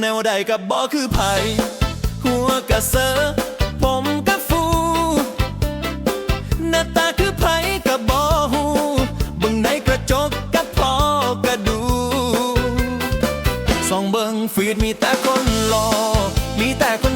แนวใดกับบ่คือไผ่หัวกะเซอผมกะฟูหน้าตาคือไผ่กับบ่หูบึงในกระจกกับพอกระดูสองเบิ่งฟีดมีแต่คนหล่อมีแต่คน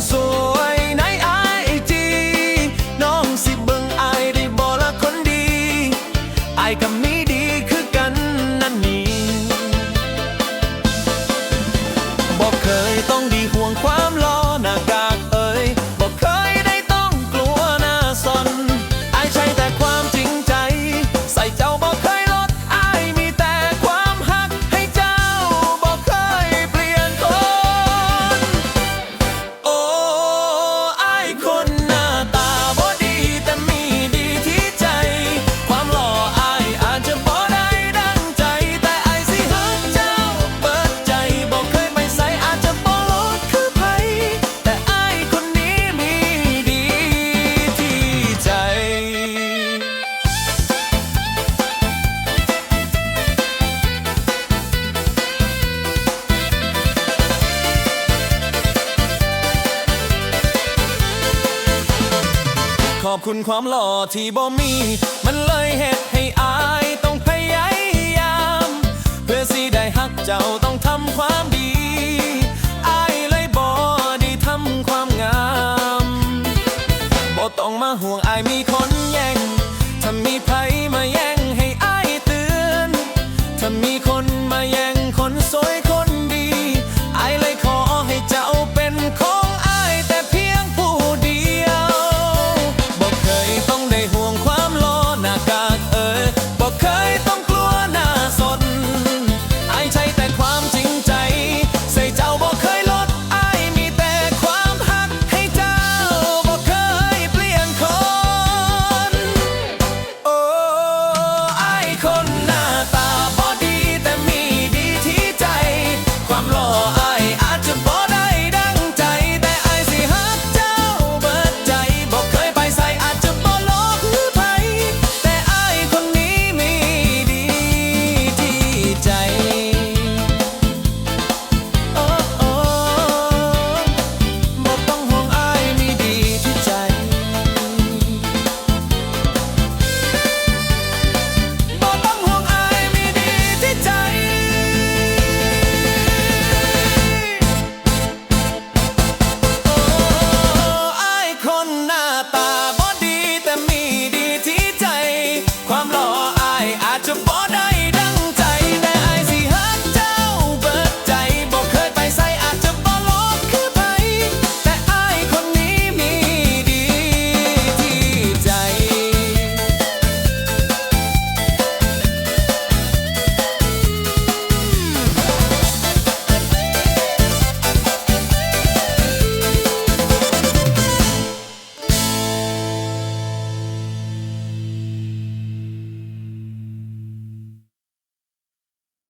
อบคุณความหล่อที่บ่มี มันเลยเหตุให้อายต้องพยายาม เพื่อสิได้ฮักเจ้าต้องทำความดี อายเลยบ่ได้ทำความงามบ่ต้องมาห่วงอายมีคนแย่งถ้ามี